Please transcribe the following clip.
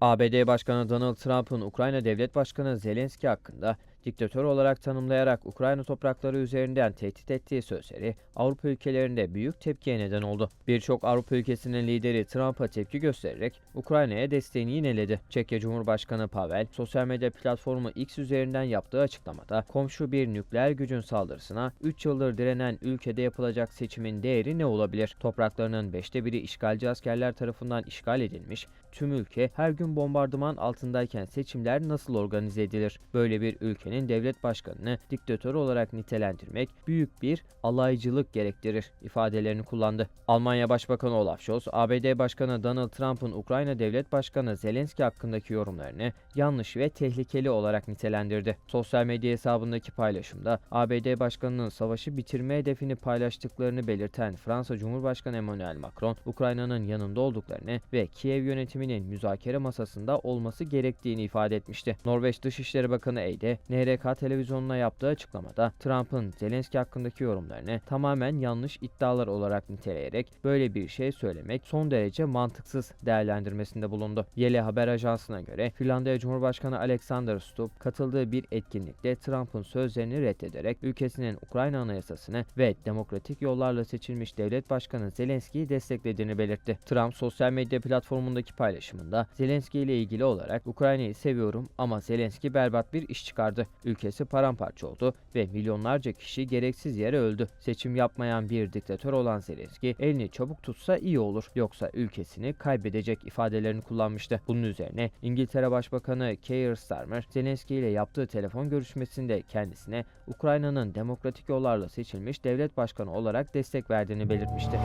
ABD Başkanı Donald Trump'ın Ukrayna Devlet Başkanı Zelenski hakkında diktatör olarak tanımlayarak Ukrayna toprakları üzerinden tehdit ettiği sözleri Avrupa ülkelerinde büyük tepkiye neden oldu. Birçok Avrupa ülkesinin lideri Trump'a tepki göstererek Ukrayna'ya desteğini yineledi. Çekya Cumhurbaşkanı Pavel, sosyal medya platformu X üzerinden yaptığı açıklamada komşu bir nükleer gücün saldırısına 3 yıldır direnen ülkede yapılacak seçimin değeri ne olabilir? Topraklarının beşte biri işgalci askerler tarafından işgal edilmiş, tüm ülke her gün bombardıman altındayken seçimler nasıl organize edilir? Böyle bir ülkenin devlet başkanını diktatör olarak nitelendirmek büyük bir alaycılık gerektirir ifadelerini kullandı. Almanya Başbakanı Olaf Scholz, ABD Başkanı Donald Trump'ın Ukrayna Devlet Başkanı Zelenski hakkındaki yorumlarını yanlış ve tehlikeli olarak nitelendirdi. Sosyal medya hesabındaki paylaşımda ABD Başkanı'nın savaşı bitirme hedefini paylaştıklarını belirten Fransa Cumhurbaşkanı Emmanuel Macron, Ukrayna'nın yanında olduklarını ve Kiev yönetiminin müzakere masasında olması gerektiğini ifade etmişti. Norveç Dışişleri Bakanı Eyde, NRK televizyonuna yaptığı açıklamada Trump'ın Zelenski hakkındaki yorumlarını tamamen yanlış iddialar olarak niteleyerek böyle bir şey söylemek son derece mantıksız değerlendirmesinde bulundu. Yele Haber Ajansı'na göre Finlandiya Cumhurbaşkanı Alexander Stubb katıldığı bir etkinlikte Trump'ın sözlerini reddederek ülkesinin Ukrayna Anayasasını ve demokratik yollarla seçilmiş devlet başkanı Zelenski'yi desteklediğini belirtti. Trump sosyal medya platformundaki paylaşımında Zelenski ile ilgili olarak Ukrayna'yı seviyorum ama Zelenski berbat bir iş çıkardı. Ülkesi paramparça oldu ve milyonlarca kişi gereksiz yere öldü. Seçim yapmayan bir diktatör olan Zelenski elini çabuk tutsa iyi olur yoksa ülkesini kaybedecek ifadelerini kullanmıştı. Bunun üzerine İngiltere Başbakanı Keir Starmer Zelenski ile yaptığı telefon görüşmesinde kendisine Ukrayna'nın demokratik yollarla seçilmiş devlet başkanı olarak destek verdiğini belirtmişti.